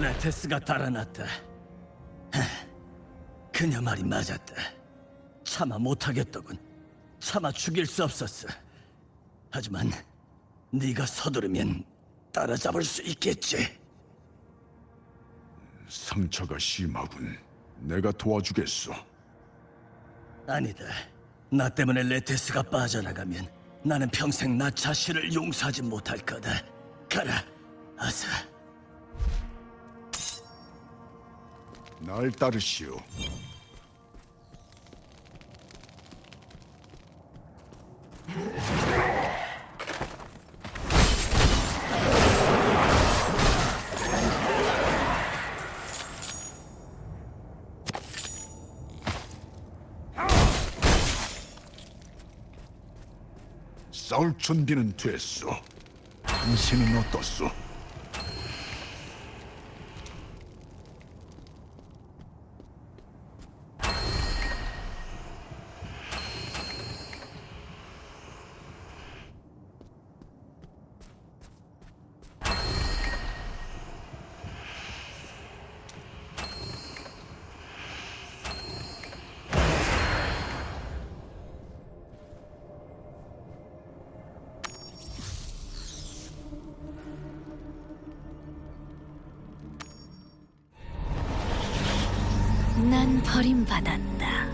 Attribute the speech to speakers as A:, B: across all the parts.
A: 레테스가 달아났다. 하, 그녀 말이 맞았다. 차마 못하겠더군. 차마 죽일 수 없었어. 하지만 네가 서두르면 따라잡을 수 있겠지.
B: 상처가 심하군. 내가 도와주겠소.
A: 아니다. 나 때문에 레테스가 빠져나가면 나는 평생 나 자신을 용서하지 못할 거다. 가라, 아사.
B: 날 따르시오. 싸울 준비는 됐소. 당신은 어떻소?
C: 난 버림받았다.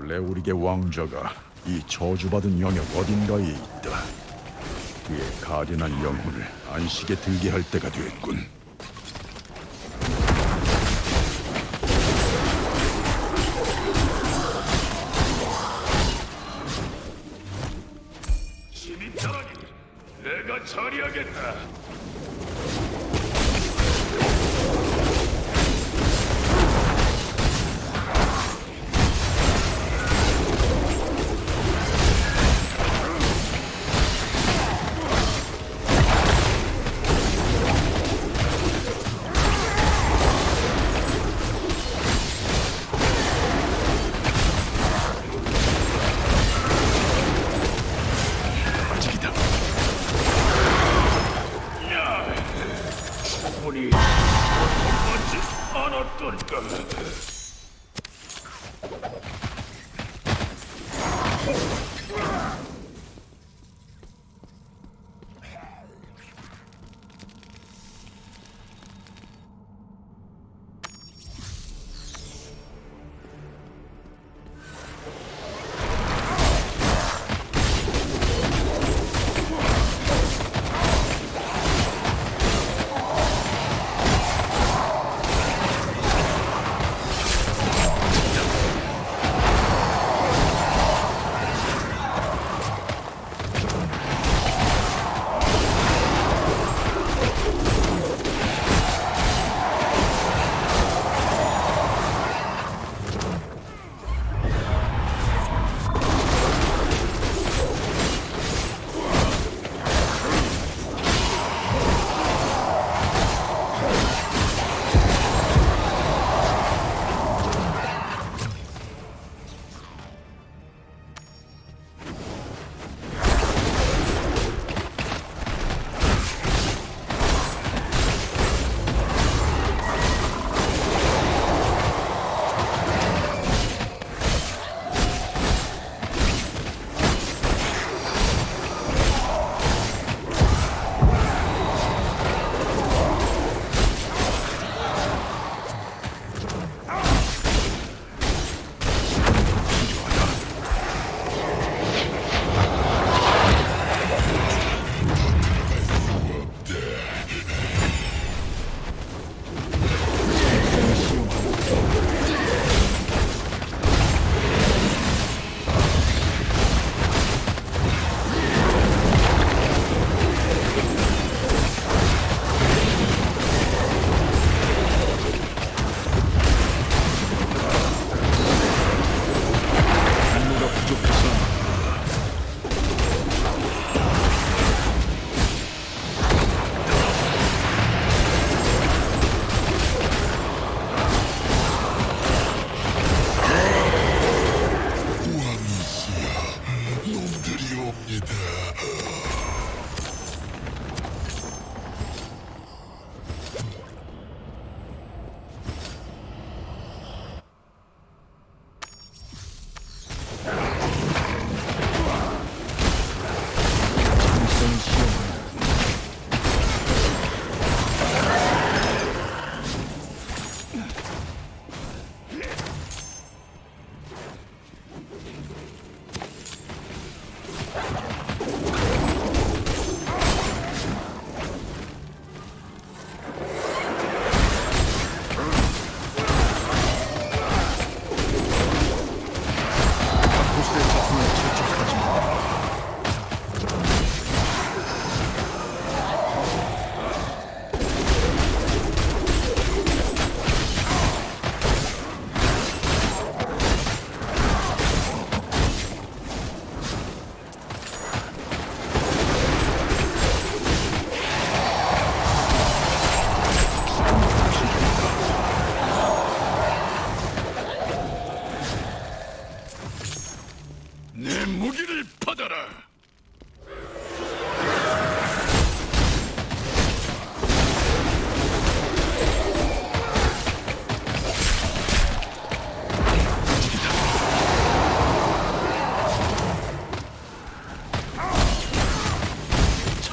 B: 레오릭의 왕자가 이 저주받은 영역 어딘가에 있다. 그의 가련한 영혼을 안식에 들게 할 때가 됐군.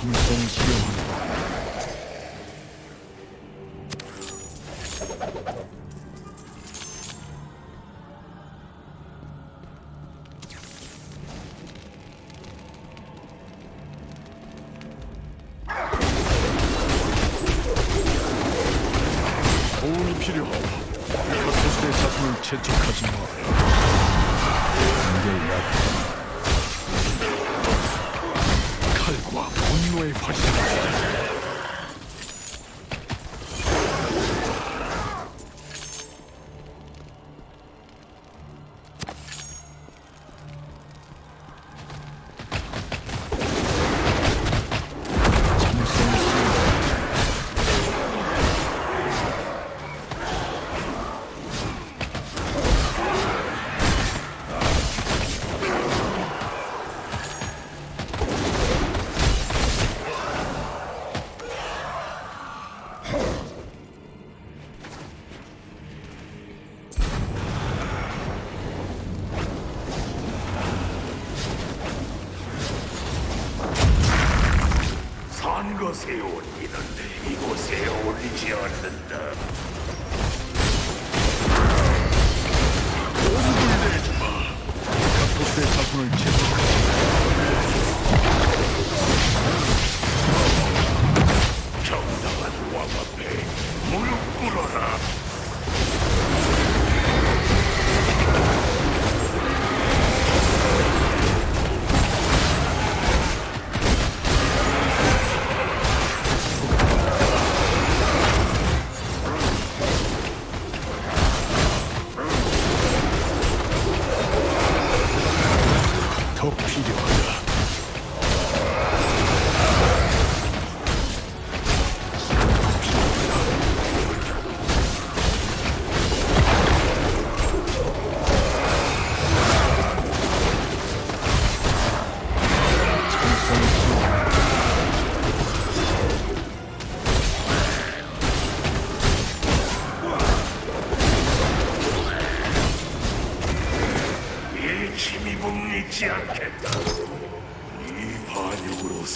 B: me
D: 산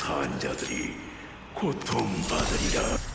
D: 산 자들이 고통받으리라.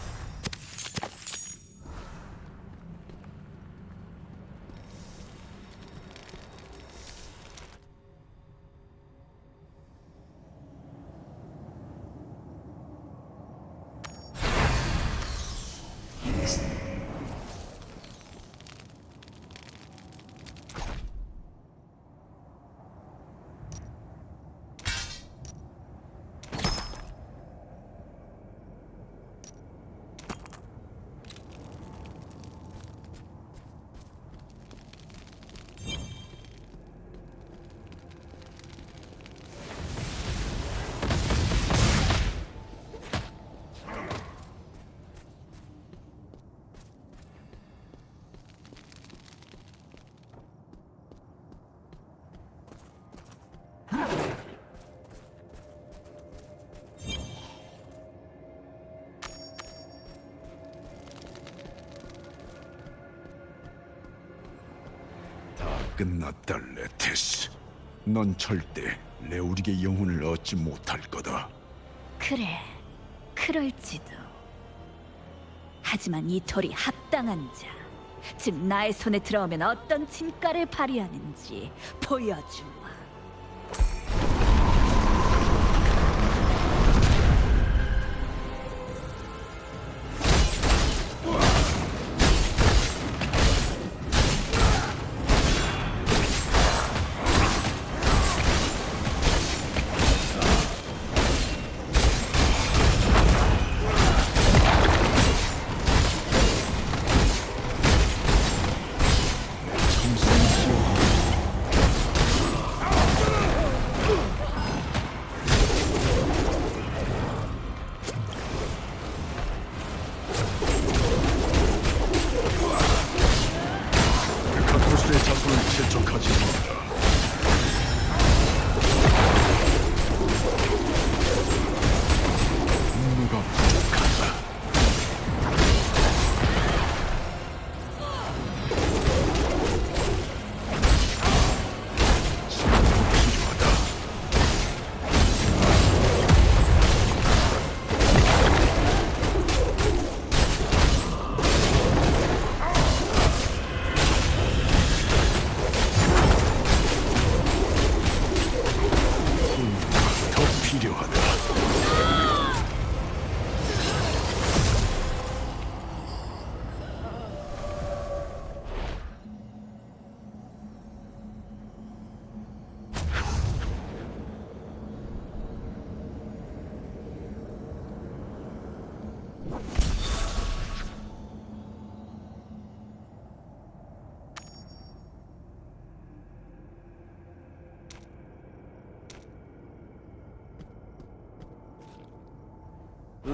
B: 끝났다, 레테스. 넌 절대 레오릭의 영혼을 얻지 못할 거다.
E: 그래, 그럴지도. 하지만 이 돌이 합당한 자, 즉 나의 손에 들어오면 어떤 진가를 발휘하는지 보여주마.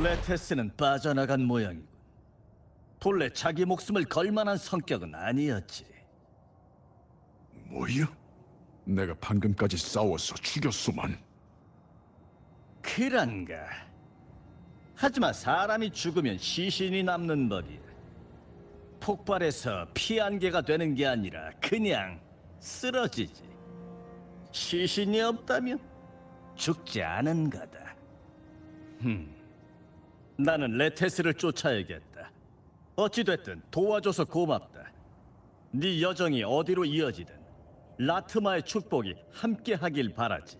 A: 레테스는 빠져나간 모양이군. 본래 자기 목숨을 걸 만한 성격은 아니었지.
B: 뭐야? 내가 방금까지 싸워서 죽였소만.
A: 그란가. 하지만 사람이 죽으면 시신이 남는 법이야. 폭발해서 피 안개가 되는 게 아니라 그냥 쓰러지지. 시신이 없다면 죽지 않은 거다. 흠. 나는 레테스를 쫓아야겠다. 어찌됐든 도와줘서 고맙다. 네 여정이 어디로 이어지든 라트마의 축복이 함께하길 바라지.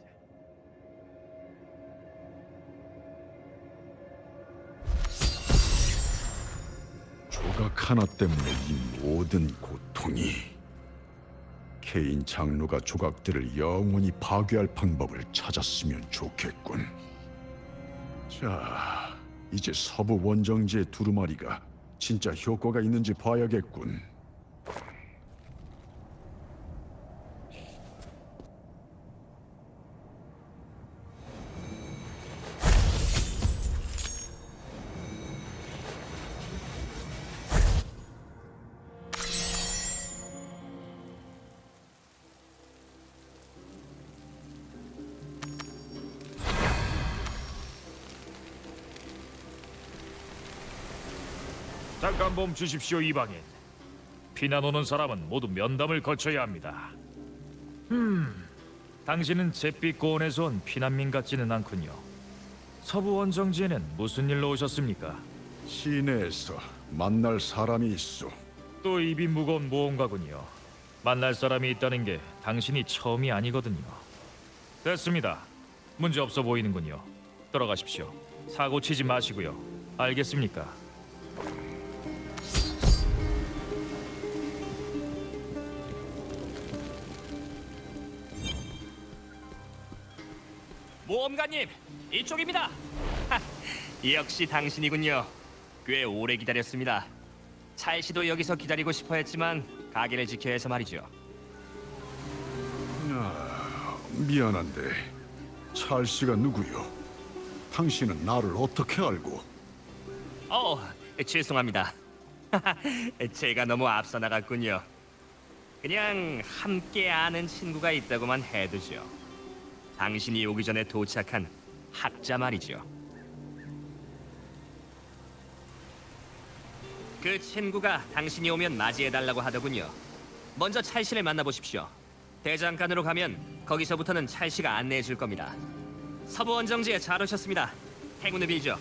B: 조각 하나 때문에 이 모든 고통이 케인 장로가 조각들을 영원히 파괴할 방법을 찾았으면 좋겠군. 자, 이제 서부 원정지의 두루마리가 진짜 효과가 있는지 봐야겠군.
F: 잠깐 멈 주십시오 이방인. 피난 오는 사람은 모두 면담을 거쳐야 합니다. 음, 당신은 잿빛 고원에서 온 피난민 같지는 않군요. 서부 원정지에는 무슨 일로 오셨습니까?
B: 시내에서 만날 사람이 있어.
F: 또 입이 무거운 모험가군요. 만날 사람이 있다는 게 당신이 처음이 아니거든요. 됐습니다. 문제 없어 보이는군요. 들어가십시오. 사고 치지 마시고요. 알겠습니까?
G: 모험가님, 이쪽입니다. 하, 역시 당신이군요. 꽤 오래 기다렸습니다. 찰 씨도 여기서 기다리고 싶어 했지만 가게를 지켜야 해서 말이죠.
B: 미안한데 찰 씨가 누구요? 당신은 나를 어떻게 알고?
G: 어, 죄송합니다. 제가 너무 앞서 나갔군요. 그냥 함께 아는 친구가 있다고만 해두죠. 당신이 오기 전에 도착한 학자 말이죠. 그 친구가 당신이 오면 맞이해달라고 하더군요. 먼저 찰 씨를 만나보십시오. 대장간으로 가면 거기서부터는 찰 씨가 안내해 줄 겁니다. 서부 원정지에 잘 오셨습니다. 행운을 빌죠.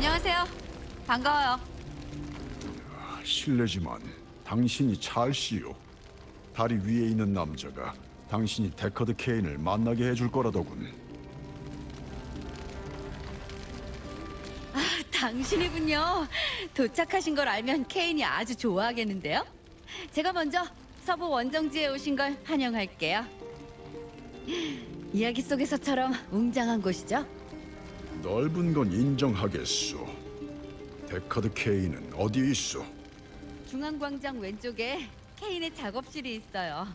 C: 안녕하세요. 반가워요.
B: 실례지만 당신이 찰씨요. 다리 위에 있는 남자가 당신이 데커드 케인을 만나게 해줄 거라더군.
C: 당신이군요. 도착하신 걸 알면 케인이 아주 좋아하겠는데요. 제가 먼저 서부 원정지에 오신 걸 환영할게요. 이야기 속에서처럼 웅장한 곳이죠.
B: 넓은 건 인정하겠소. 데커드 케인은 어디에 있어?
C: 중앙광장 왼쪽에 케인의 작업실이 있어요.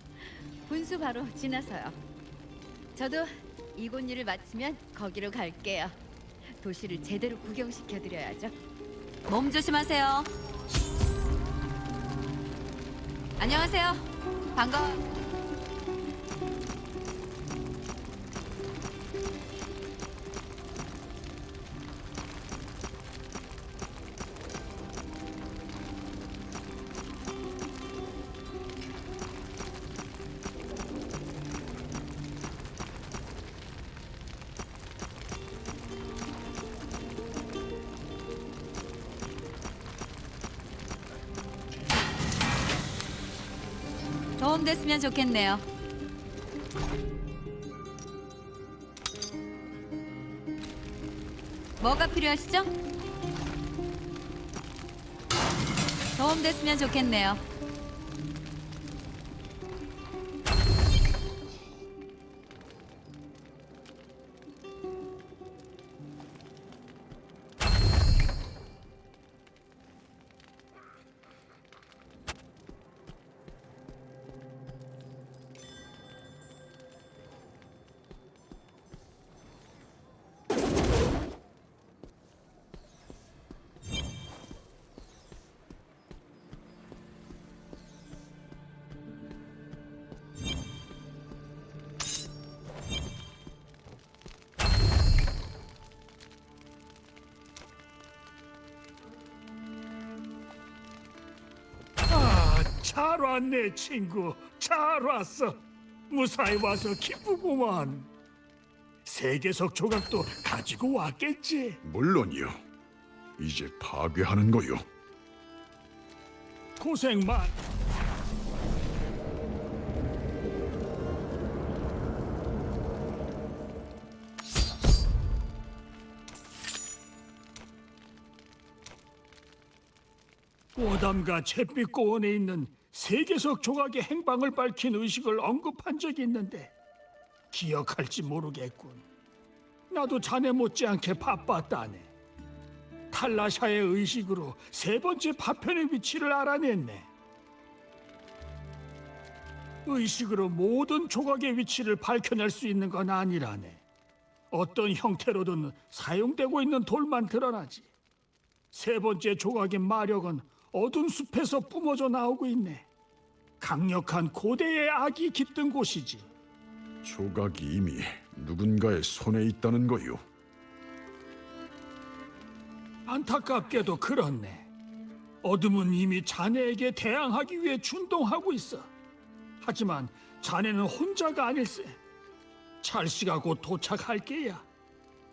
C: 분수 바로 지나서요. 저도 이곳 일을 마치면 거기로 갈게요. 도시를 제대로 구경시켜 드려야죠. 몸 조심하세요. 안녕하세요. 반가워. 도움됐으면 좋겠네요. 뭐가 필요하시죠? 도움됐으면 좋겠네요.
H: 잘 왔네 친구 잘 왔어 무사히 와서 기쁘구만 세계석 조각도 가지고 왔겠지
B: 물론이요. 이제 파괴하는 거요.
H: 고생 많 오담과 잿빛 고원에 있는 세계석 조각의 행방을 밝힌 의식을 언급한 적이 있는데 기억할지 모르겠군. 나도 자네 못지않게 바빴다네. 탈라샤의 의식으로 세 번째 파편의 위치를 알아냈네. 의식으로 모든 조각의 위치를 밝혀낼 수 있는 건 아니라네. 어떤 형태로든 사용되고 있는 돌만 드러나지. 세 번째 조각의 마력은 어두운 숲에서 뿜어져 나오고 있네. 강력한 고대의 악이 깃든 곳이지.
B: 조각이 이미 누군가의 손에 있다는 거요.
H: 안타깝게도 그렇네. 어둠은 이미 자네에게 대항하기 위해 준동하고 있어. 하지만 자네는 혼자가 아닐세. 찰씨가 곧 도착할 게야.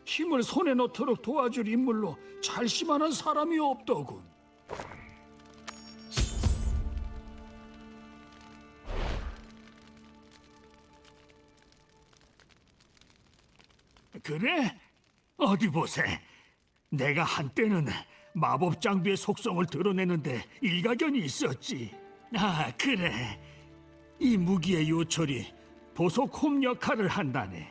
H: 힘을 손에 넣도록 도와줄 인물로 찰씨만한 사람이 없더군. 그래? 어디 보세. 내가 한때는 마법 장비의 속성을 드러내는데 일가견이 있었지. 아, 그래. 이 무기의 요철이 보석홈 역할을 한다네.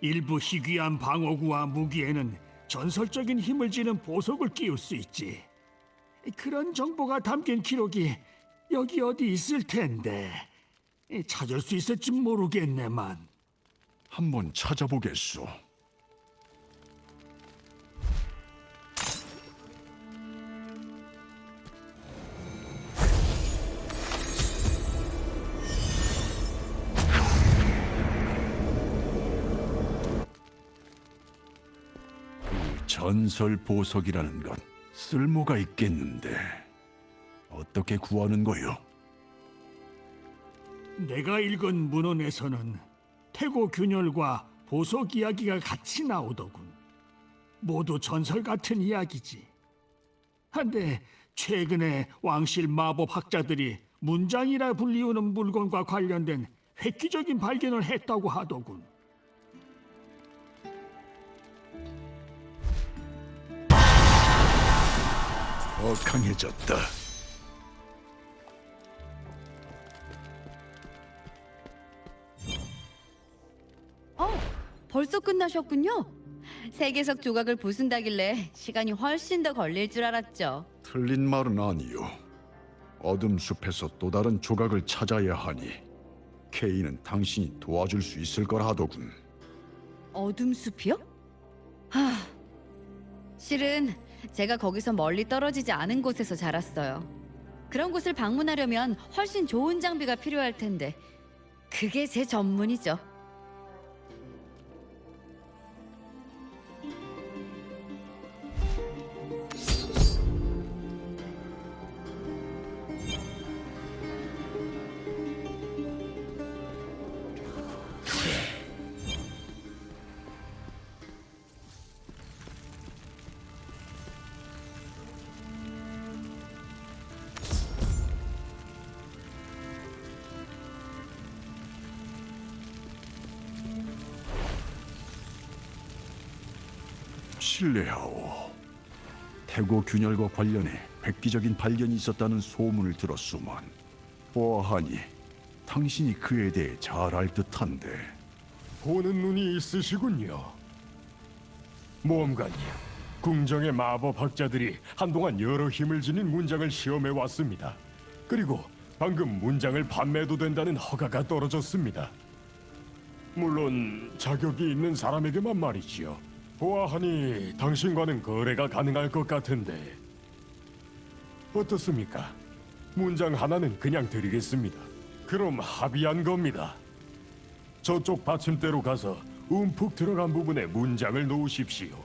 H: 일부 희귀한 방어구와 무기에는 전설적인 힘을 지닌 보석을 끼울 수 있지. 그런 정보가 담긴 기록이 여기 어디 있을 텐데 찾을 수 있을지 모르겠네만.
B: 한번 찾아보겠소. 전설 보석이라는 건 쓸모가 있겠는데 어떻게 구하는 거요?
H: 내가 읽은 문헌에서는 태고 균열과 보석 이야기가 같이 나오더군. 모두 전설 같은 이야기지. 한데 최근에 왕실 마법 학자들이 문장이라 불리우는 물건과 관련된 획기적인 발견을 했다고 하더군.
B: 더 강해졌다.
C: 어, 벌써 끝나셨군요. 세계석 조각을 부순다길래 시간이 훨씬 더 걸릴 줄 알았죠.
B: 틀린 말은 아니요. 어둠 숲에서 또 다른 조각을 찾아야 하니 케이는 당신이 도와줄 수 있을 거라 하더군.
C: 어둠 숲이요? 하, 실은 제가 거기서 멀리 떨어지지 않은 곳에서 자랐어요. 그런 곳을 방문하려면 훨씬 좋은 장비가 필요할 텐데 그게 제 전문이죠.
B: 신뢰하오. 태고 균열과 관련해 획기적인 발견이 있었다는 소문을 들었수만 보아하니 당신이 그에 대해 잘 알 듯한데
I: 보는 눈이 있으시군요. 모험가님, 궁정의 마법학자들이 한동안 여러 힘을 지닌 문장을 시험해 왔습니다. 그리고 방금 문장을 판매도 된다는 허가가 떨어졌습니다. 물론 자격이 있는 사람에게만 말이지요. 보아하니 당신과는 거래가 가능할 것 같은데 어떻습니까? 문장 하나는 그냥 드리겠습니다. 그럼 합의한 겁니다. 저쪽 받침대로 가서 움푹 들어간 부분에 문장을 놓으십시오.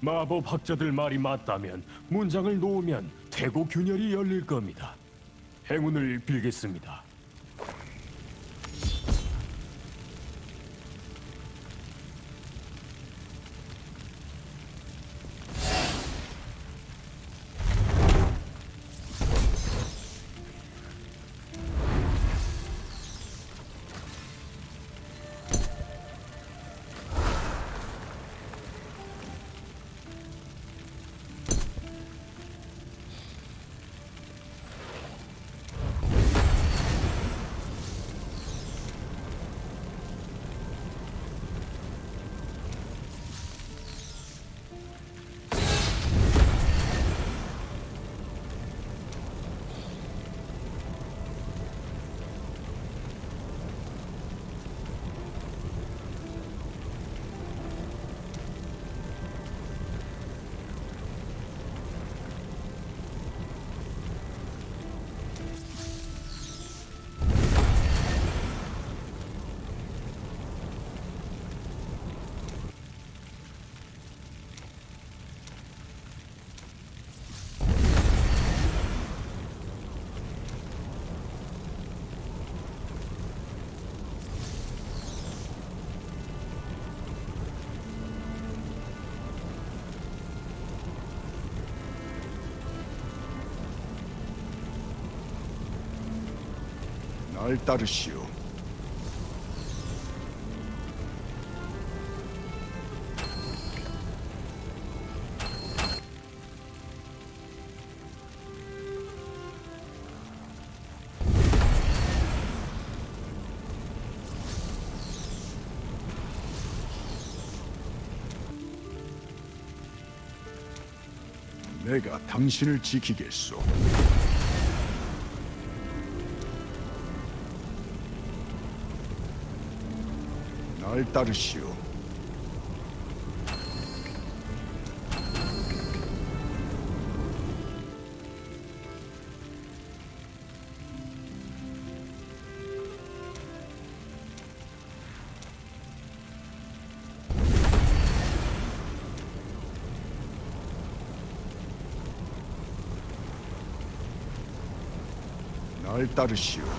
I: 마법 학자들 말이 맞다면 문장을 놓으면 태고 균열이 열릴 겁니다. 행운을 빌겠습니다.
B: 날 따르시오. 내가 당신을 지키겠소. 날 따르시오. 날 따르시오.